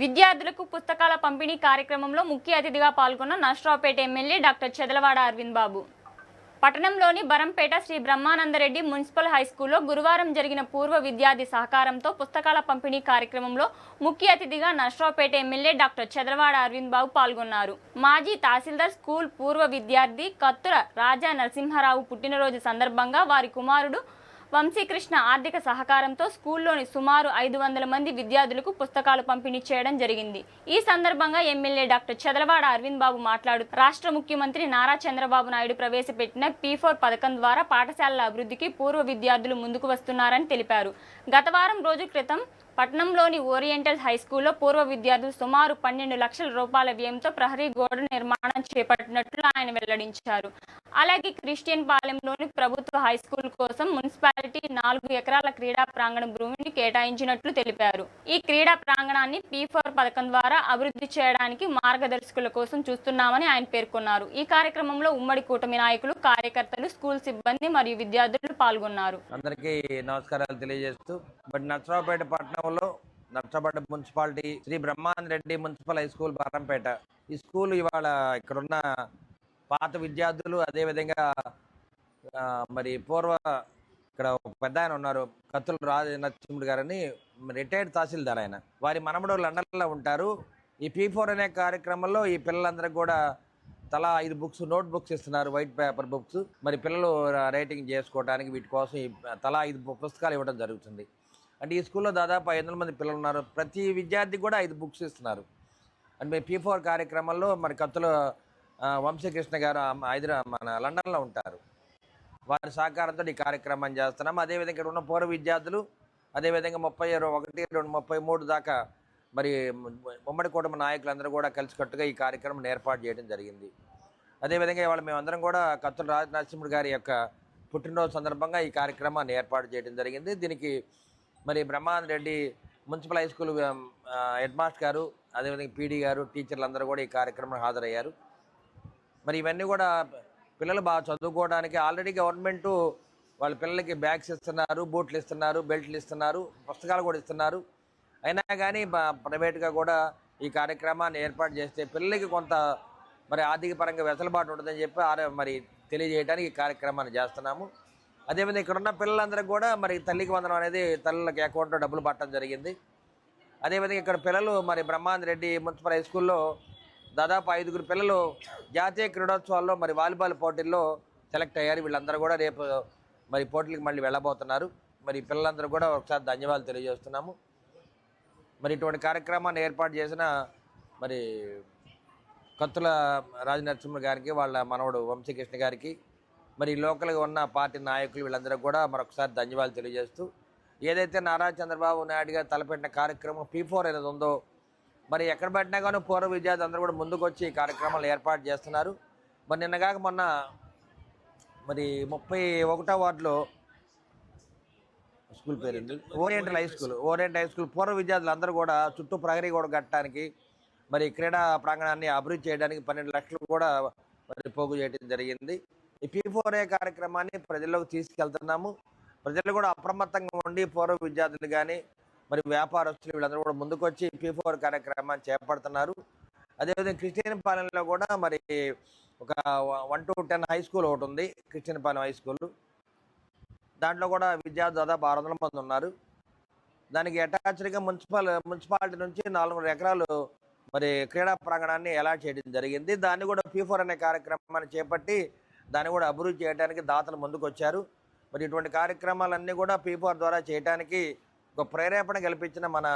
విద్యార్థులకు పుస్తకాల పంపిణీ కార్యక్రమంలో ముఖ్య అతిథిగా పాల్గొన్న నష్ట్రావుపేట ఎమ్మెల్యే డాక్టర్ చెదలవాడ అరవింద్ బాబు. పట్టణంలోని బరంపేట శ్రీ బ్రహ్మానందరెడ్డి మున్సిపల్ హైస్కూల్లో గురువారం జరిగిన పూర్వ విద్యార్థి సహకారంతో పుస్తకాల పంపిణీ కార్యక్రమంలో ముఖ్య అతిథిగా నష్ట్రావుపేట ఎమ్మెల్యే డాక్టర్ చదరవాడ అరవింద్ బాబు పాల్గొన్నారు. మాజీ తహసీల్దార్ స్కూల్ పూర్వ విద్యార్థి కత్తుల రాజా నరసింహారావు పుట్టినరోజు సందర్భంగా వారి కుమారుడు వంశీకృష్ణ ఆర్థిక సహకారంతో స్కూల్లోని సుమారు ఐదు వందల మంది విద్యార్థులకు పుస్తకాలు పంపిణీ చేయడం జరిగింది. ఈ సందర్భంగా ఎమ్మెల్యే డాక్టర్ చదలవాడ అరవింద్ బాబు మాట్లాడుతూ రాష్ట్ర ముఖ్యమంత్రి నారా చంద్రబాబు నాయుడు ప్రవేశపెట్టిన పీ ఫోర్ పథకం ద్వారా పాఠశాలల అభివృద్ధికి పూర్వ విద్యార్థులు ముందుకు వస్తున్నారని తెలిపారు. గత వారం రోజు క్రితం పట్నంలోని ఓరియంటల్ హై స్కూల్లో పూర్వ విద్యార్థులు సుమారు పన్నెండు లక్షల రూపాయల వ్యయంతో ప్రహరీ గోడ నిర్మాణం చేపట్టినట్లు ఆయన వెల్లడించారు. అలాగే క్రిస్టియన్ పాలెంలోని ప్రభుత్వ హై స్కూల్ కోసం మున్సిపాలిటీ నాలుగు ఎకరాల క్రీడా ప్రాంగణ భూమిని కేటాయించినట్లు తెలిపారు. ఈ క్రీడా ప్రాంగణాన్ని పీ ఫోర్ పథకం ద్వారా అభివృద్ధి చేయడానికి మార్గదర్శకుల కోసం చూస్తున్నామని ఆయన పేర్కొన్నారు. ఈ కార్యక్రమంలో ఉమ్మడి కూటమి నాయకులు కార్యకర్తలు స్కూల్ సిబ్బంది మరియు విద్యార్థులు పాల్గొన్నారు. అందరికీ నమస్కారాలు తెలియజేస్తూ బట్ నర్సరావుపేట పట్టణంలో Narasaraopet municipality Sri Brahmananda Reddy municipal high school Barampet. ఈ స్కూల్ ఇవాళ ఇక్కడున్న పాత విద్యార్థులు అదేవిధంగా మరి పూర్వ ఇక్కడ ఒక పెద్ద ఆయన ఉన్నారు కత్తుల రాజ నరసింహుడు గారని రిటైర్డ్ తహసీల్దార్ ఆయన. వారి మనమడు లండన్లో ఉంటారు. ఈ పీ ఫోర్ అనే కార్యక్రమంలో ఈ పిల్లలందరికీ కూడా తలా ఐదు బుక్స్ నోట్ బుక్స్ ఇస్తున్నారు వైట్ పేపర్ బుక్స్. మరి పిల్లలు రైటింగ్ చేసుకోవడానికి వీటి కోసం తలా ఐదు పుస్తకాలు ఇవ్వడం జరుగుతుంది. అంటే ఈ స్కూల్లో దాదాపు ఐదు వందల మంది పిల్లలు ఉన్నారు. ప్రతి విద్యార్థికి కూడా ఐదు బుక్స్ ఇస్తున్నారు. అండ్ మీ పీ ఫోర్ కార్యక్రమంలో మరి కత్తుల వంశీకృష్ణ గారు ఆ- హైదరా మన లండన్లో ఉంటారు. వారి సహకారంతో ఈ కార్యక్రమం చేస్తున్నాం. అదేవిధంగా ఇక్కడ ఉన్న పూర్వ విద్యార్థులు అదేవిధంగా ముప్పై ఒకటి రెండు ముప్పై మూడు దాకా మరి ఉమ్మడి కుటుంబ నాయకులందరూ కూడా కలిసికట్టుగా ఈ కార్యక్రమం ఏర్పాటు చేయడం జరిగింది. అదేవిధంగా ఇవాళ మేమందరం కూడా కత్తుల రాజ నరసింహుడు గారి యొక్క పుట్టినరోజు సందర్భంగా ఈ కార్యక్రమాన్ని ఏర్పాటు చేయడం జరిగింది. దీనికి మరి Brahmananda Reddy municipal high school headmaster head master గారు అదేవిధంగా పీడీ గారు టీచర్లు అందరూ కూడా ఈ కార్యక్రమంలో హాజరయ్యారు. మరి ఇవన్నీ కూడా పిల్లలు బాగా చదువుకోవడానికి ఆల్రెడీ గవర్నమెంట్ వాళ్ళ పిల్లలకి బ్యాగ్స్ ఇస్తున్నారు బూట్లు ఇస్తున్నారు బెల్ట్లు ఇస్తున్నారు పుస్తకాలు కూడా ఇస్తున్నారు. అయినా కానీ ప్రైవేట్గా కూడా ఈ కార్యక్రమాన్ని ఏర్పాటు చేస్తే పిల్లలకి కొంత మరి ఆర్థిక పరంగా వెసులుబాటు ఉంటుందని చెప్పి మరి తెలియజేయడానికి ఈ కార్యక్రమాన్ని చేస్తున్నాము. అదేవిధంగా ఇక్కడ ఉన్న పిల్లలందరికీ కూడా మరి తల్లికి వందనం అనేది తల్లులకి అకౌంట్లో డబ్బులు పట్టడం జరిగింది. అదేవిధంగా ఇక్కడ పిల్లలు మరి బ్రహ్మాంద్ రెడ్డి మున్సిపల్ హై స్కూల్లో దాదాపు ఐదుగురు పిల్లలు జాతీయ క్రీడోత్సవాల్లో మరి వాలీబాల్ పోటీల్లో సెలెక్ట్ అయ్యారు. వీళ్ళందరూ కూడా రేపు మరి పోటీలకు మళ్ళీ వెళ్ళబోతున్నారు. మరి పిల్లలందరూ కూడా ఒకసారి ధన్యవాదాలు తెలియజేస్తున్నాము. మరి ఇటువంటి కార్యక్రమాన్ని ఏర్పాటు చేసిన మరి కత్తుల రాజనరసింహ గారికి వాళ్ళ మనవడు వంశీకృష్ణ గారికి మరి లోకల్గా ఉన్న పార్టీ నాయకులు వీళ్ళందరూ కూడా మరొకసారి ధన్యవాదాలు తెలియజేస్తూ ఏదైతే నారా చంద్రబాబు నాయుడు గారు తలపెట్టిన కార్యక్రమం పీ ఫోర్ అనేది ఉందో మరి ఎక్కడ పెట్టినా కానీ పూర్వ విద్యార్థులు అందరూ కూడా ముందుకొచ్చి ఈ కార్యక్రమాలు ఏర్పాటు చేస్తున్నారు. మరి నిన్నగాక మొన్న మరి ముప్పై ఒకటో వార్డులో స్కూల్ పేరు oriental high school oriental high school పూర్వ విద్యార్థులు అందరూ కూడా చుట్టూ ప్రహరీ కూడా కట్టడానికి మరి క్రీడా ప్రాంగణాన్ని అభివృద్ధి చేయడానికి పన్నెండు లక్షలు కూడా మరి పోగు చేయడం జరిగింది. ఈ పీ ఫోర్ ఏ కార్యక్రమాన్ని ప్రజల్లోకి తీసుకెళ్తున్నాము. ప్రజలు కూడా అప్రమత్తంగా ఉండి పూర్వ విద్యార్థులు కానీ మరి వ్యాపారస్తులు వీళ్ళందరూ కూడా ముందుకొచ్చి పీ ఫోర్ కార్యక్రమాన్ని చేపడుతున్నారు. అదేవిధంగా క్రిస్టియన్ పాలెంలో కూడా మరి ఒక one to ten high school ఒకటి ఉంది క్రిస్టియన్ పాలెం హై స్కూల్. దాంట్లో కూడా విద్యార్థులు దాదాపు ఆరు వందల మంది ఉన్నారు. దానికి అటాచ్డ్గా మున్సిపల్ మున్సిపాలిటీ నుంచి నాలుగు ఎకరాలు మరి క్రీడా ప్రాంగణాన్ని అలాట్ చేయడం జరిగింది. దాన్ని కూడా పీ ఫోర్ అనే కార్యక్రమాన్ని చేపట్టి దాన్ని కూడా అభివృద్ధి చేయడానికి దాతలు ముందుకు వచ్చారు మరి ఇటువంటి కార్యక్రమాలన్నీ కూడా పీపీఆర్ ద్వారా చేయడానికి ఒక ప్రేరేపణ కల్పించిన మన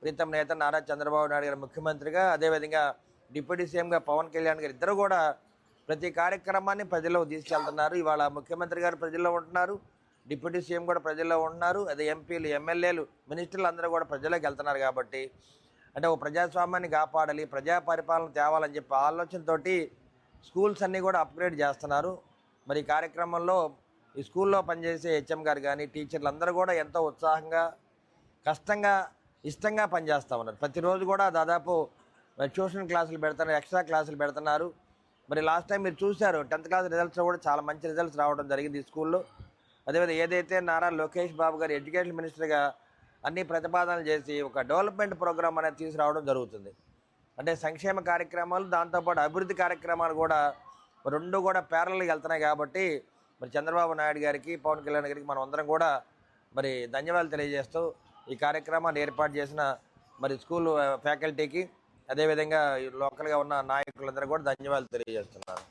ప్రీతం నేత నారా చంద్రబాబు నాయుడు గారు ముఖ్యమంత్రిగా అదేవిధంగా డిప్యూటీ సీఎంగా పవన్ కళ్యాణ్ గారు ఇద్దరు కూడా ప్రతి కార్యక్రమాన్ని ప్రజల్లో తీసుకెళ్తున్నారు. ఇవాళ ముఖ్యమంత్రి గారు ప్రజల్లో ఉంటున్నారు. డిప్యూటీ సీఎం కూడా ప్రజల్లో ఉంటున్నారు. అదే ఎంపీలు ఎమ్మెల్యేలు మినిస్టర్లు అందరూ కూడా ప్రజల్లోకి వెళ్తున్నారు కాబట్టి అంటే ఒక ప్రజాస్వామ్యాన్ని కాపాడాలి ప్రజా పరిపాలన తేవాలని చెప్పి ఆలోచనతోటి స్కూల్స్ అన్నీ కూడా అప్గ్రేడ్ చేస్తున్నారు. మరి కార్యక్రమంలో ఈ స్కూల్లో పనిచేసే హెచ్ఎం గారు కానీ టీచర్లు అందరూ కూడా ఎంతో ఉత్సాహంగా కష్టంగా ఇష్టంగా పనిచేస్తూ ఉన్నారు. ప్రతిరోజు కూడా దాదాపు ట్యూషన్ క్లాసులు పెడుతున్నారు ఎక్స్ట్రా క్లాసులు పెడుతున్నారు. మరి లాస్ట్ టైం మీరు చూశారు టెన్త్ క్లాస్ రిజల్ట్స్ కూడా చాలా మంచి రిజల్ట్స్ రావడం జరిగింది ఈ స్కూల్లో. అదేవిధంగా ఏదైతే నారా లోకేష్ బాబు గారు ఎడ్యుకేషన్ మినిస్టర్గా అన్ని ప్రతిపాదనలు చేసి ఒక డెవలప్మెంట్ ప్రోగ్రామ్ అనేది తీసుకురావడం జరుగుతుంది. అంటే సంక్షేమ కార్యక్రమాలు దాంతోపాటు అభివృద్ధి కార్యక్రమాలు కూడా రెండు కూడా ప్యారల్గా వెళ్తున్నాయి కాబట్టి మరి చంద్రబాబు నాయుడు గారికి పవన్ కళ్యాణ్ గారికి మనం అందరం కూడా మరి ధన్యవాదాలు తెలియజేస్తూ ఈ కార్యక్రమాన్ని ఏర్పాటు చేసిన మరి స్కూల్ ఫ్యాకల్టీకి అదేవిధంగా ఈ లోకల్గా ఉన్న నాయకులందరూ కూడా ధన్యవాదాలు తెలియజేస్తున్నాను.